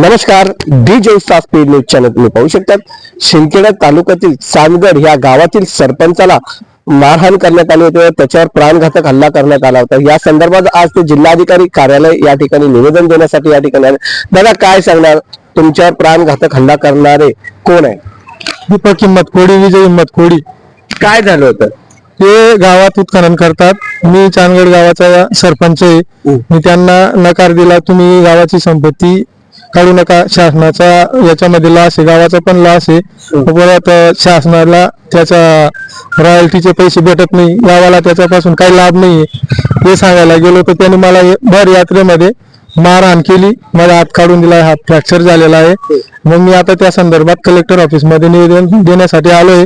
नमस्कार डी जोसा speed news channel तुम्ही पाहू शकतात. शिंदखेडा तालुक्यातील चांदगड या गावातील सरपंचाला मारहाण करण्यात आली होती त्याच्यावर प्राणघातक हल्ला करण्यात आला होता. या संदर्भात आज ते जिल्हाधिकारी कार्यालय या ठिकाणी निवेदन देण्यासाठी या ठिकाणी आले. दादा काय सांगणार? तुमच्यावर प्राणघातक हल्ला करणारे कोण आहे दीपक किंमत कोडी विजय हिंमत कोडी. काय झालं होतं? ते गावात उत्खनन करतात. मी चांदगड गावाचा सरपंच आहे. मी त्यांना नकार दिला. तुम्ही गावाची संपत्ती काढू नका. शासनाचा याच्यामध्ये लॉस आहे गावाचा पण लॉस आहे. परत शासनाला त्याचा रॉयल्टीचे पैसे भेटत नाही. गावाला त्याच्यापासून काही लाभ नाही हे सांगायला गेलो तर त्यांनी मला भर यात्रेमध्ये मारहाण केली. माझा हात काढून दिला हात फ्रॅक्चर झालेला आहे. मग मी आता त्या संदर्भात कलेक्टर ऑफिसमध्ये निवेदन देण्यासाठी आलोय.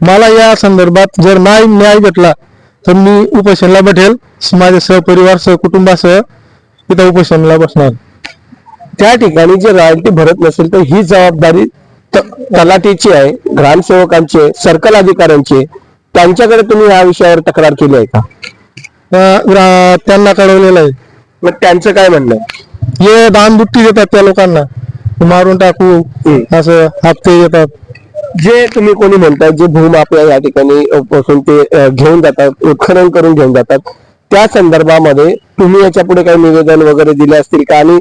मला या संदर्भात जर नाही न्याय भेटला तर मी उपोषणला भेटेल माझ्या सहपरिवार सहकुटुंबासह तिथं उपोषणला बसणार. त्या ठिकाणी जे रॉयल्टी भरत नसेल तर ही जबाबदारी त- तलाठीची आहे ग्रामसेवकांची सर्कल अधिकाऱ्यांची. त्यांच्याकडे तुम्ही या विषयावर तक्रार केली आहे का? त्यांना कळवलेलं आहे. मग त्यांचं काय म्हणणं आहे? हे दान दुट्टी देतात त्या लोकांना. मारून टाकू असं हप्ते देतात. जे तुम्ही कोणी म्हणताय जे भूमाफिया या ठिकाणी पासून ते घेऊन जातात उत्खनन करून घेऊन जातात त्या संदर्भामध्ये तुम्ही याच्यापुढे काही निवेदन वगैरे दिले असतील का? आणि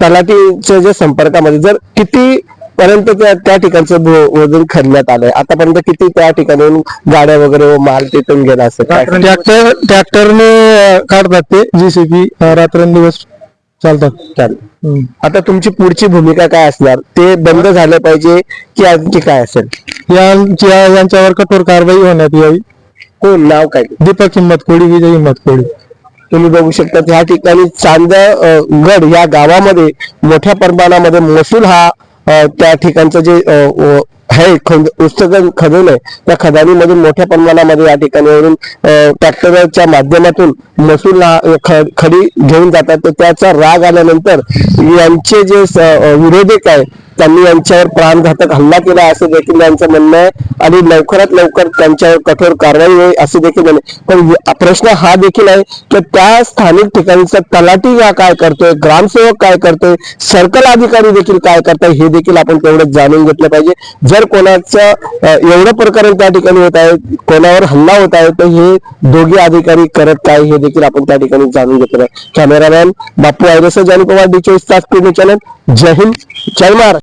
तलाठीच्या जे संपर्कामध्ये जर किती पर्यंत त्या ठिकाणचं वजन खणण्यात आलंय? आतापर्यंत किती त्या ठिकाणी गाड्या वगैरे व माल तिथून गेला असेल? ट्रॅक्टर ट्रॅक्टरने काढतात ते जीसीपी रात्रंदिवस चालतात. आता तुमची पुढची भूमिका काय असणार? ते बंद झालं पाहिजे की आणखी काय असेल? यांच्या यांच्यावर कठोर कारवाई होण्यात यावी. कोण? नाव काय? दीपक हिंमत कोडी विजय हिंमत कोडी तुम्ही बघू शकता या ठिकाणी चांद गड या गावामध्ये मोठ्या प्रमाणामध्ये महसूल हा त्या ठिकाणचं जे आहे खंद पुस्तकं खदन आहे त्या खदानीमधून मोठ्या प्रमाणामध्ये या ठिकाणी वरून ट्रॅक्टरच्या माध्यमातून महसूल ख- खडी घेऊन जातात. तर त्याचा राग आल्यानंतर यांचे जे विरोधक आहे त्यांनी यांच्यावर प्राणघातक हल्ला केला असं देखील यांचं म्हणणं आहे. आणि लवकरात लवकर त्यांच्यावर कठोर कारवाई होईल असे देखील म्हणणे. पण प्रश्न हा देखील आहे की त्या स्थानिक ठिकाणचा तलाठी काय करतोय? ग्रामसेवक काय करतोय? सर्कल अधिकारी देखील काय करताय? हे देखील आपण तेवढं जाणून घेतलं पाहिजे. जर कोणाचं एवढं प्रकरण त्या ठिकाणी होत आहे कोणावर हल्ला होत आहे तर हे दोघे अधिकारी करत काय हे देखील आपण त्या ठिकाणी जाणून घेतलं. आहे कॅमेरामॅन बापू आयरस जानी पवार डी चोवीस तास चॅनल. जय हिंद. जय महाराष्ट्र.